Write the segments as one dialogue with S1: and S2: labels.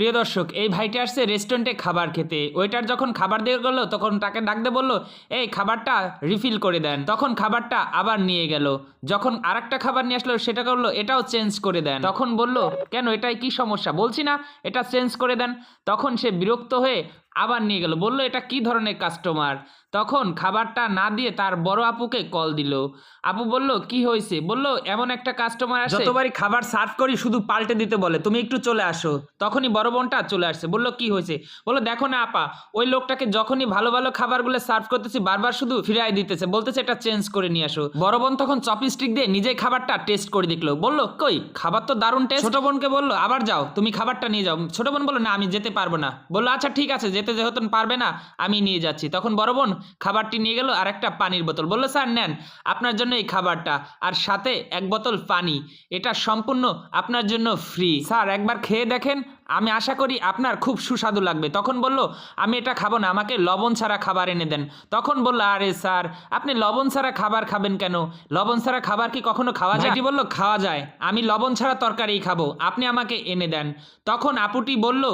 S1: প্রিয় দর্শক, এই ভাইটি আসছে রেস্টুরেন্টে খাবার খেতে। ওইটার যখন খাবার দিয়ে গেল, তখন তাকে ডাকতে বলল, এই খাবারটা রিফিল করে দেন। তখন খাবারটা আবার নিয়ে গেল। যখন আর খাবার নিয়ে আসলো সেটা করল এটাও চেঞ্জ করে দেন। তখন বলল, কেন? এটাই কি সমস্যা? বলছি না, এটা চেঞ্জ করে দেন। তখন সে বিরক্ত হয়ে আবার নিয়ে গেল। বলল এটা কি ধরনের কাস্টমার তখন খাবারটা না দিয়ে তার বড় আপুকে কল দিল। আপু বলল কি হয়েছে? বলল এমন একটা কাস্টমার আসে যতবারই খাবার সার্ভ করি শুধু পাল্টে দিতে বলে তুমি একটু চলে আসো। তখনই বড় বোনটা চলে আসছে বলল কি হয়েছে? বলল দেখো না আপা ওই লোকটাকে যখনই ভালো ভালো খাবারগুলো সার্ভ করতেছি বারবার শুধু ফিরাই দিতেছে। বলতেছে এটা চেঞ্জ করে নিয়ে আসো। বড় বোন তখন চপস্টিক দিয়ে নিজেই খাবারটা টেস্ট করে দেখল। বলল কই খাবার তো দারুণ টেস্ট ছোট বোনকে বলল আবার যাও তুমি খাবারটা নিয়ে যাও। ছোট বোন বলল না আমি যেতে পারব না। বলল আচ্ছা ঠিক আছে যেতে যেহেতু পারবে না আমি নিয়ে যাচ্ছি। তখন বড় বোন খাবারটি নিয়ে গেল আর একটা পানির বোতল। বলল স্যার নেন। আপনার জন্য এই খাবারটা। আর সাথে এক বোতল পানি। এটা সম্পূর্ণ আপনার জন্য ফ্রি স্যার একবার খেয়ে দেখেন। আমি আশা করি আপনার খুব সুস্বাদু লাগবে। তখন বলল আমি এটা খাব না। আমাকে লবণ ছাড়া খাবার এনে দেন। তখন বলল আরে স্যার আপনি লবণ ছাড়া খাবার খাবেন কেন? লবণ ছাড়া খাবার কি কখনো খাওয়া যায়? এটি বলল খাওয়া যায়। আমি লবণ ছাড়া তরকারি খাব। আপনি আমাকে এনে দেন। তখন আপুটি বলল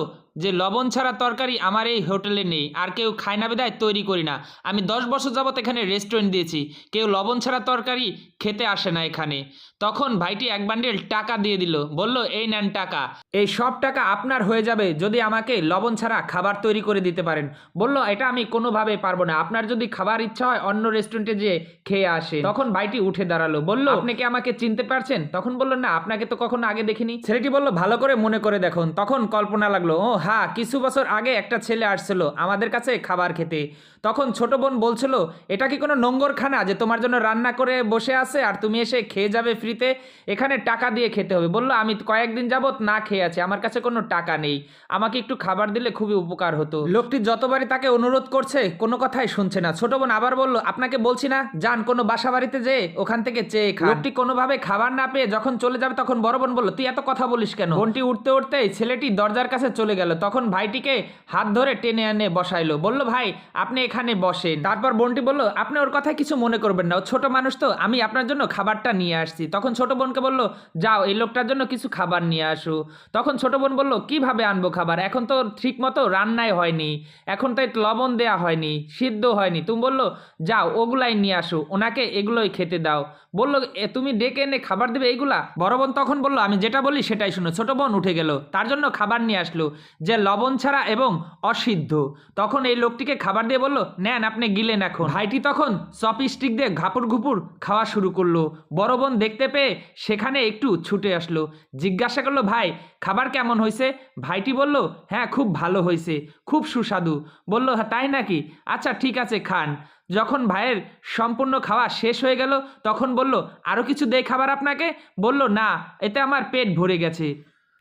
S1: যে লবণ ছাড়া তরকারি আমার এই হোটেলে নেই, আর কেউ খায় না বেদায়, তৈরি করি না। আমি দশ বছর যাবত এখানে রেস্টুরেন্ট দিয়েছি, কেউ লবণ ছাড়া তরকারি খেতে আসে না এখানে। তখন ভাইটি এক বান্ডেল টাকা দিয়ে দিল, বলল, এই নেন টাকা। এই সব টাকা আপনার হয়ে যাবে যদি আমাকে লবণ ছাড়া খাবার তৈরি করে দিতে পারেন। বলল, এটা আমি কোনোভাবে পারব না। আপনার যদি খাবার ইচ্ছা হয় অন্য রেস্টুরেন্টে যেয়ে খেয়ে আসে তখন ভাইটি উঠে দাঁড়াল, বলল, আপনি কি আমাকে চিনতে পারছেন? তখন বলল, না, আপনাকে তো কখনো আগে দেখিনি। ছেলেটি বলল, ভালো করে মনে করে দেখুন। তখন কল্পনা লাগল ও হ্যাঁ কিছু বছর আগে একটা ছেলে আসছিল আমাদের কাছে খাবার খেতে। তখন ছোট বোন বলছিল, এটা কি কোনো নোংরখানা যে তোমার জন্য রান্না করে বসে আছে আর তুমি এসে খেয়ে যাবে ফ্রিতে? এখানে টাকা দিয়ে খেতে হবে। বলল, আমি কয়েকদিন যাবত না খেয়ে আছি, আমার কাছে কোনো টাকা নেই। আমাকে একটু খাবার দিলে খুবই উপকার হতো। লোকটি যতবারই তাকে অনুরোধ করছে, কোনো কথাই শুনছে না। ছোট বোন আবার বলল, আপনাকে বলছি না, যান কোনো বাসা বাড়িতে যেয়ে ওখান থেকে চেয়ে খা লোকটি কোনোভাবে খাবার না পেয়ে যখন চলে যাবে, তখন বড় বোন বলল, তুই এত কথা বলিস কেন? বোনটি উঠতে উঠতেই ছেলেটি দরজার কাছে চলে গেল। তখন ভাইটিকে হাত ধরে টেনে এনে বসাইলো। বলল ভাই আপনি এখানে বসেন। তারপর বোনটি বলল আপনি ওর কথায় কিছু মনে করবেন না। ও ছোট মানুষ তো আমি আপনার জন্য খাবারটা নিয়ে আসছি। তখন ছোট বোনকে বলল যাও এই লোকটার জন্য কিছু খাবার নিয়ে আসো। তখন ছোট বোন বলল কীভাবে আনব খাবার? এখন তো ঠিক মতো রান্নাই হয়নি। এখন তো লবণ দেয়া হয়নি সিদ্ধ হয়নি। তুমি বলল যাও ওগুলাই নিয়ে আসো ওনাকে এগুলোই খেতে দাও। বলল "এ, তুমি ডেকে এনে খাবার দেবে এইগুলা? বড় বোন তখন বলল আমি যেটা বলি সেটাই শুনো। ছোট বোন উঠে গেল তার জন্য খাবার নিয়ে আসলো। যে লবণ ছাড়া এবং অসিদ্ধ। তখন এই লোকটিকে খাবার দিয়ে বলল, নেন, আপনি গিলেন এখন। ভাইটি তখন চপস্টিক দিয়ে ঘাপুর ঘুপুর খাওয়া শুরু করল। বড় বোন দেখতে পেয়ে সেখানে একটু ছুটে আসলো। জিজ্ঞাসা করল, ভাই, খাবার কেমন হয়েছে? ভাইটি বলল হ্যাঁ খুব ভালো হয়েছে, খুব সুস্বাদু। বলল হ্যাঁ তাই নাকি? আচ্ছা ঠিক আছে, খান। যখন ভাইয়ের সম্পূর্ণ খাওয়া শেষ হয়ে গেল, তখন বলল আরও কিছু দেয় খাবার আপনাকে? বলল, না, এতে আমার পেট ভরে গেছে।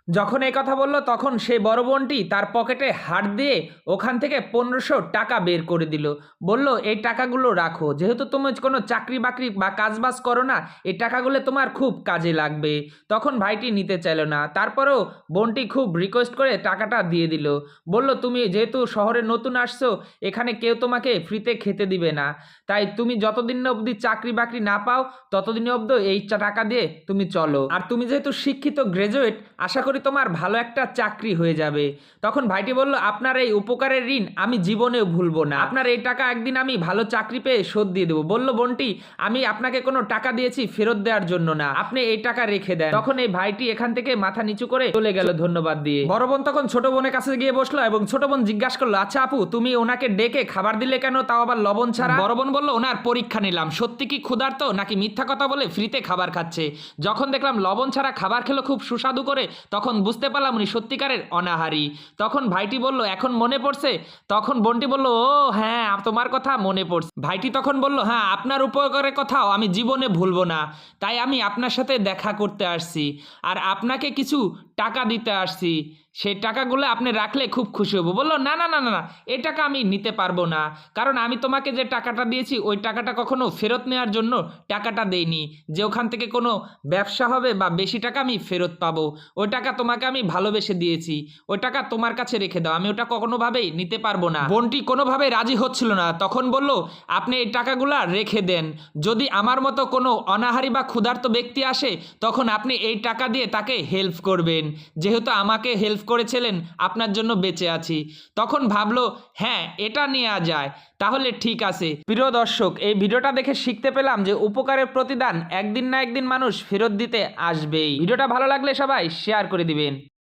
S1: যখন এই কথা বলল, তখন সেই বড় বোনটি তার পকেটে হাত দিয়ে ওখান থেকে পনেরোশো টাকা বের করে দিল। বলল, এই টাকাগুলো রাখো। যেহেতু তুমি কোনো চাকরি বাকরি বা কাজবাজ করো না, এই টাকাগুলো তোমার খুব কাজে লাগবে। তখন ভাইটি নিতে চাইলো না। তারপরেও বোনটি খুব রিকোয়েস্ট করে টাকাটা দিয়ে দিল। বলল, তুমি যেহেতু শহরে নতুন আসছো, এখানে কেউ তোমাকে ফ্রিতে খেতে দিবে না। তাই তুমি যতদিন অবধি চাকরি বাকরি না পাও, ততদিন অবধি এই টাকা দিয়ে তুমি চলো। আর তুমি যেহেতু শিক্ষিত গ্রাজুয়েট আশা করি তোমার ভালো একটা চাকরি হয়ে যাবে। তখন ভাইটি বলল, আপনার এই উপকারের ঋণ আমি জীবনেও ভুলবো না। আপনার এই টাকা একদিন আমি ভালো চাকরি পেয়ে শোধ দিয়ে দেবো। বলল, বোনটি, আমি আপনাকে কোনো টাকা দিয়েছি ফেরত দেওয়ার জন্য না। আপনি এই টাকা রেখে দেন। তখন এই ভাইটি এখান থেকে মাথা নিচু করে চলে গেল ধন্যবাদ দিয়ে। বড় বোন তখন ছোট বোনের কাছে গিয়ে বসল এবং ছোট বোন জিজ্ঞাসা করল আচ্ছা আপু, তুমি ওনাকে ডেকে খাবার দিলে কেন? তাও আবার লবণ ছাড়া? বড় বোন বলল, ওনার পরীক্ষা নিলাম। সত্যি কি ক্ষুধার্ত নাকি মিথ্যা কথা বলে ফ্রিতে খাবার খাচ্ছে? যখন দেখলাম লবণ ছাড়া খাবার খেলো খুব সুস্বাদু করে, তখন বুঝতে পারলাম উনি সত্যিকারের অনাহারি। তখন ভাইটি বলল, এখন মনে পড়ছে? তখন বোনটি বলল, ও হ্যাঁ তোমার কথা মনে পড়ছে। ভাইটি তখন বলল হ্যাঁ আপনার উপকারের কথাও আমি জীবনে ভুলবো না। তাই আমি আপনার সাথে দেখা করতে আসছি। আর আপনাকে কিছু টাকা দিতে আসছি। সেই টাকাগুলো আপনি রাখলে খুব খুশি হব। বলল, না না না না না এই টাকা আমি নিতে পারব না। কারণ আমি তোমাকে যে টাকাটা দিয়েছি, ওই টাকাটা কখনো ফেরত নেওয়ার জন্য টাকাটা দেইনি। যে ওখান থেকে কোনো ব্যবসা হবে বা বেশি টাকা আমি ফেরত পাবো, ওই টাকা তোমাকে আমি ভালোবেসে দিয়েছি। ওই টাকা তোমার কাছে রেখে দাও। আমি ওটা কখনোভাবেই নিতে পারব না। বোনটি কোনোভাবে রাজি হচ্ছিল না। তখন বলল, আপনি এই টাকাগুলা রেখে দেন। যদি আমার মতো কোনো অনাহারি বা ক্ষুধার্ত ব্যক্তি আসে, তখন আপনি এই টাকা দিয়ে তাকে হেল্প করবেন। যেহেতু আমাকে হেল্প করেছিলেন, আপনার জন্য বেঁচে আছি। তখন ভাবলো হ্যাঁ এটা নেওয়া যায়। তাহলে ঠিক আছে। প্রিয় দর্শক, এই ভিডিওটা দেখে শিখতে পেলাম যে উপকারের প্রতিদান একদিন না একদিন মানুষ ফেরত দিতে আসবেই। ভিডিওটা ভালো লাগলে সবাই শেয়ার করে দিবেন।